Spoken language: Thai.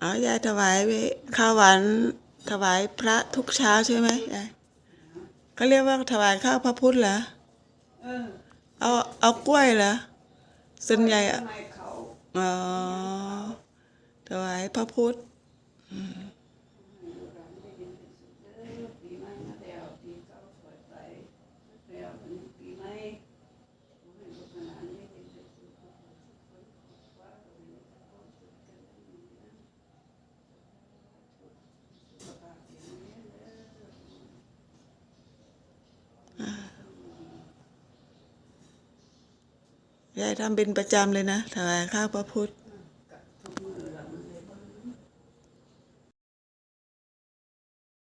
อ๋อยายถวายข้าวหวานถวายพระทุกเช้าใช่ไหมยายเขาเรียกว่าถวายข้าวพระพุทธเหรอเออเอาเอากล้วยเหรอส่วนใหญ่อะทำไมเขาอ๋อถวายพระพุทธ ปีใหม่มาแล้วปีเก่าปล่อยไปแล้วมันปีใหม่ขอให้ลูกหลานได้เป็นสุขสุขว่าก็เป็นความสุขกันนะสุขภาพแข็งแรงเด้อ ยายทำเป็นประจำเลยนะถวายข้าวพระพุทธ